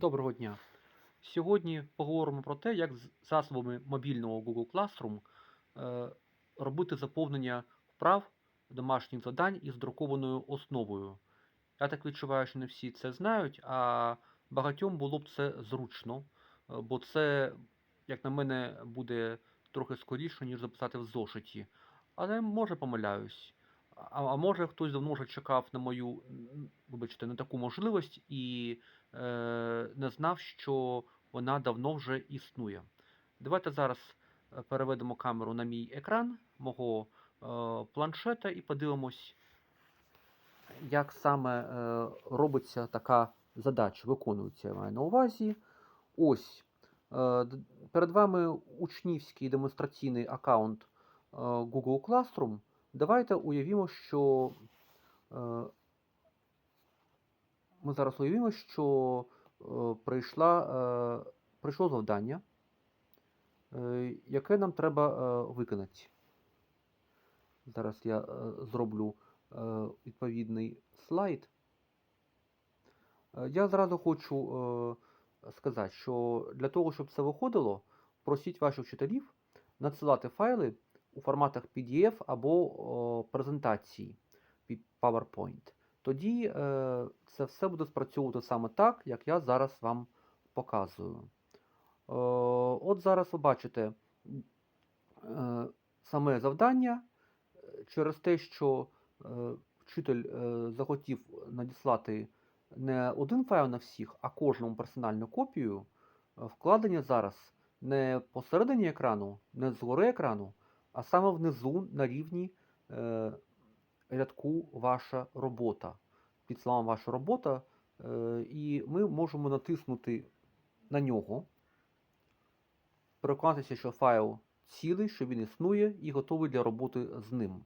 Доброго дня. Сьогодні поговоримо про те, як з засобами мобільного Google Classroom е, робити заповнення вправ домашніх завдань із друкованою основою. Я так відчуваю, що не всі це знають, а багатьом було б це зручно, е, бо це, як на мене, буде трохи скоріше, ніж записати в зошиті. Але може помиляюсь. А, а може хтось давно вже чекав на мою, вибачте, на таку можливість і не знав, що вона давно вже існує. Давайте зараз е, переведемо камеру на мій екран мого е, планшета і подивимось, як саме е, робиться така задача, виконується, я маю на увазі. Ось. е, Перед вами учнівський демонстраційний аккаунт е, Google Classroom. Давайте уявімо, що е, ми зараз уявімо, що е, прийшла, е, прийшло завдання, е, яке нам треба виконати. Зараз я зроблю відповідний слайд. Я зразу хочу сказати, що для того, щоб це виходило, просіть ваших вчителів надсилати файли у форматах PDF або презентації PowerPoint. Тоді е, це все буде спрацьовувати саме так, як я зараз вам показую. Е, от зараз ви бачите е, саме завдання через те, що вчитель захотів надіслати не один файл на всіх, а кожному персональну копію, вкладення зараз не посередині екрану, не згори екрану, а саме внизу на рівні рядку ваша робота. Під словом ваша робота, е, і ми можемо натиснути на нього, переконатися, що файл цілий, що він існує і готовий для роботи з ним.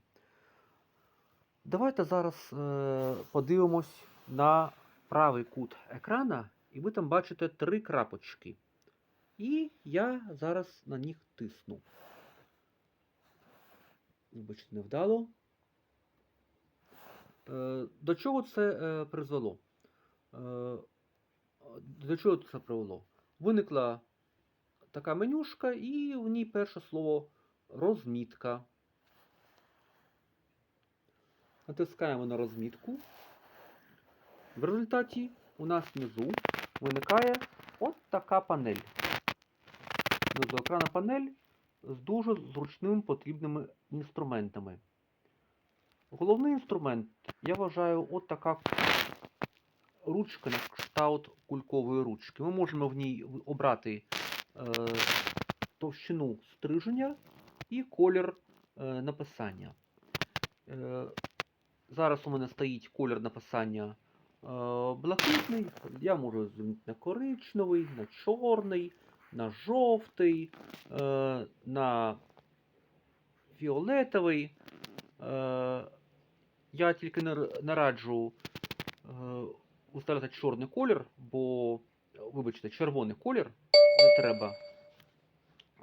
Давайте зараз е, подивимось на правий кут екрана, і ви там бачите три крапочки. І я зараз на них тисну. Вибачте, невдало. Е, До чого це е, призвело? Е, До чого це привело? Виникла така менюшка, і в ній перше слово розмітка. Натискаємо на розмітку. В результаті у нас внизу виникає от така панель. Внизу екрана панель з дуже зручними потрібними інструментами. Головний інструмент, я вважаю, от така ручка на кшталт кулькової ручки. Ми можемо в ній обрати е, товщину стриження і колір е, написання. Е, зараз у мене стоїть колір написання е, блакитний. Я можу змінити на коричневий, на чорний, на жовтий, е, на фіолетовий. Е, я тільки р- раджу е, чорний колір, бо, вибачте, червоний колір не треба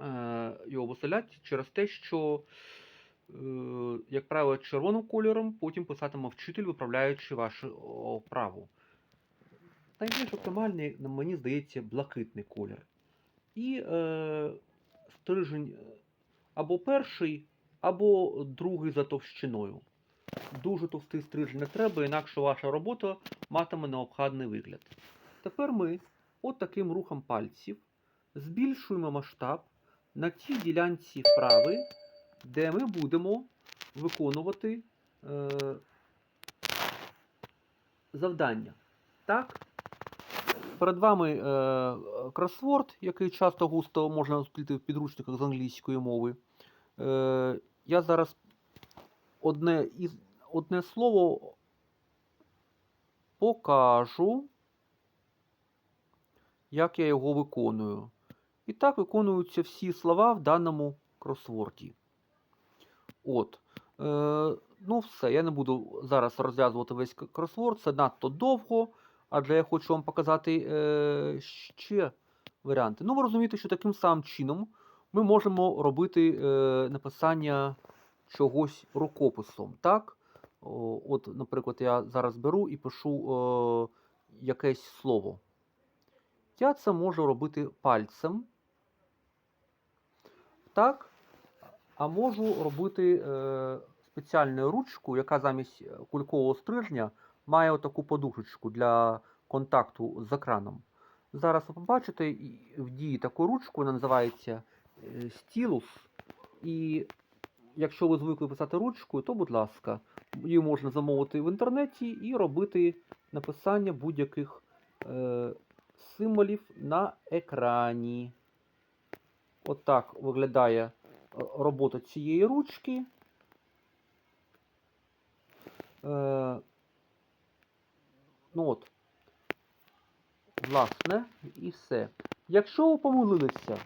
е, його виставляти через те, що, е, як правило, червоним кольором потім писатиме вчитель, виправляючи вашу о, вправу. Найбільш оптимальний, мені здається, блакитний колір. І е, стрижень або перший, або другий за товщиною. Дуже товстий стрижень не треба, інакше ваша робота матиме необхідний вигляд. Тепер ми от таким рухом пальців збільшуємо масштаб на тій ділянці вправи, де ми будемо виконувати е, завдання. Так? Перед вами е, кросворд, який часто густо можна зустріти в підручниках з англійської мови. Е, я зараз одне, одне слово покажу, як я його виконую. І так виконуються всі слова в даному кросворді. От. Е, ну, все, я не буду зараз розв'язувати весь кросворд, це надто довго, адже я хочу вам показати е, ще варіанти. Ну, ви розумієте, що таким самим чином ми можемо робити е, написання чогось рукописом. Так? От, наприклад, я зараз беру і пишу е, якесь слово. Я це можу робити пальцем. Так. А можу робити е, спеціальною ручкою, яка замість е, кулькового стрижня має отаку подушечку для контакту з екраном. Зараз ви побачите в дії таку ручку, вона називається е, стілус. І якщо ви звикли писати ручкою, то, будь ласка, її можна замовити в інтернеті і робити написання будь-яких е, символів на екрані. Отак виглядає е, робота цієї ручки. Е, ну от. Власне, і все. Якщо ви помилилися,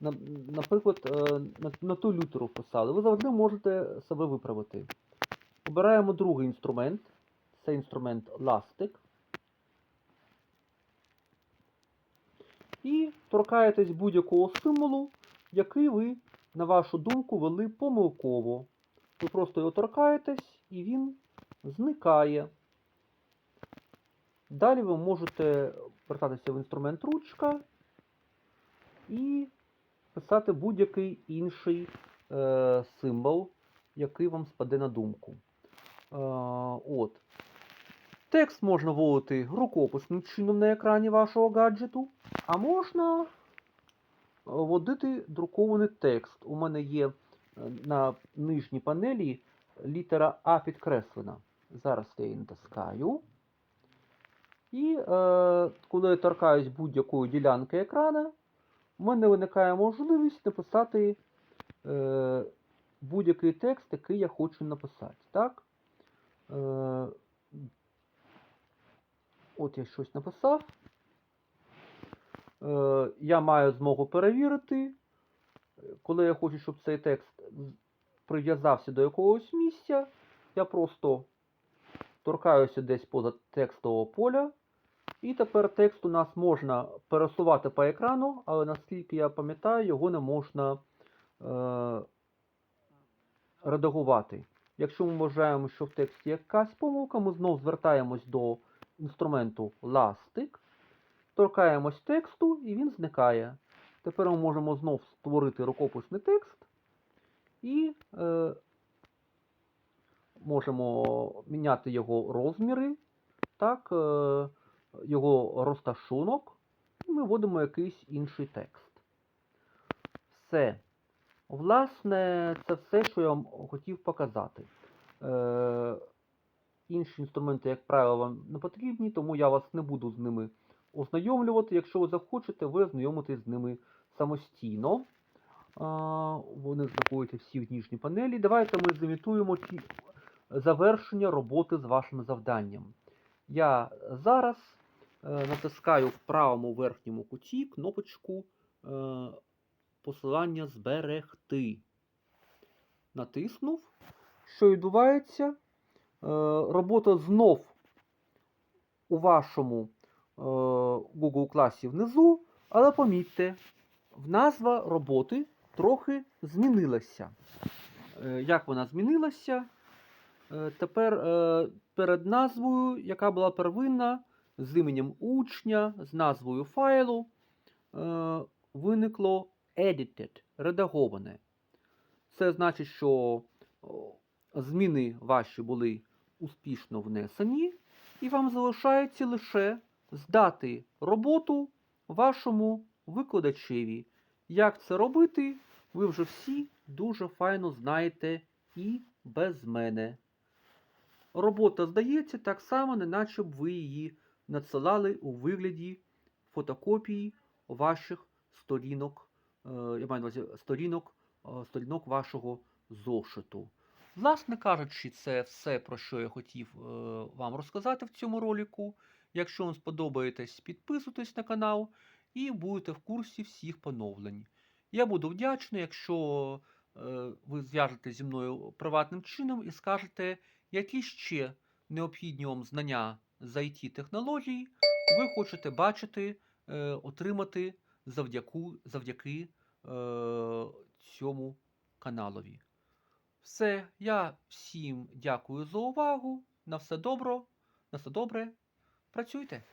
наприклад, е, на, ту літеру вписали, ви завжди можете себе виправити. Обираємо другий інструмент. Це інструмент ластик. І торкаєтесь будь-якого символу, який ви, на вашу думку, вели помилково. Ви просто його торкаєтесь і він зникає. Далі ви можете вертатися в інструмент ручка і писати будь-який інший е, символ, який вам спаде на думку. Е, от. Текст можна вводити рукописним чином на екрані вашого гаджету, а можна е, вводити друкований текст. У мене є е, на нижній панелі літера А підкреслена. Зараз я її натискаю. І е, коли я торкаюсь будь-якої ділянки екрана, у мене виникає можливість написати е, будь-який текст, який я хочу написати. Так? Е, от я щось написав. Е, я маю змогу перевірити, коли я хочу, щоб цей текст прив'язався до якогось місця, я просто торкаюся десь поза текстового поля. І тепер текст у нас можна пересувати по екрану, але наскільки я пам'ятаю, його не можна е, редагувати. Якщо ми вважаємо, що в тексті якась помилка, ми знов звертаємось до інструменту ластик, торкаємось тексту і він зникає. Тепер ми можемо знов створити рукописний текст і е, можемо міняти його розміри, так, е, його розташунок, і ми вводимо якийсь інший текст. Все. Власне, це все, що я вам хотів показати. Е, інші інструменти, як правило, вам не потрібні, тому я вас не буду з ними ознайомлювати. Якщо ви захочете, ви ознайомитесь з ними самостійно. Вони знаходяться всі в нижній панелі. Давайте ми зімітуємо завершення роботи з вашим завданням. Я зараз натискаю в правому верхньому куті кнопочку е, посилання зберегти. Натиснув. Що відбувається? Е, робота знов у вашому е, Google класі внизу, але помітьте, назва роботи трохи змінилася. Е, Як вона змінилася? Е, Тепер е, перед назвою, яка була первинна, з іменем учня, з назвою файлу, е, виникло edited, редаговане. Це значить, що зміни ваші були успішно внесені, і вам залишається лише здати роботу вашому викладачеві. Як це робити, ви вже всі дуже файно знаєте і без мене. Робота здається так само, неначе б ви її надсилали у вигляді фотокопії ваших сторінок, е, я маю на увазі сторінок, е, сторінок вашого зошиту. Власне кажучи, це все, про що я хотів е, вам розказати в цьому ролику. Якщо вам сподобаєтесь, підписуйтесь на канал і будете в курсі всіх поновлень. Я буду вдячний, якщо ви зв'яжете зі мною приватним чином і скажете, які ще необхідні вам знання з it технологій ви хочете бачити, е, отримати завдяку, завдяки е, цьому каналові. Все, я всім дякую за увагу. На все добро, на все добре. Працюйте!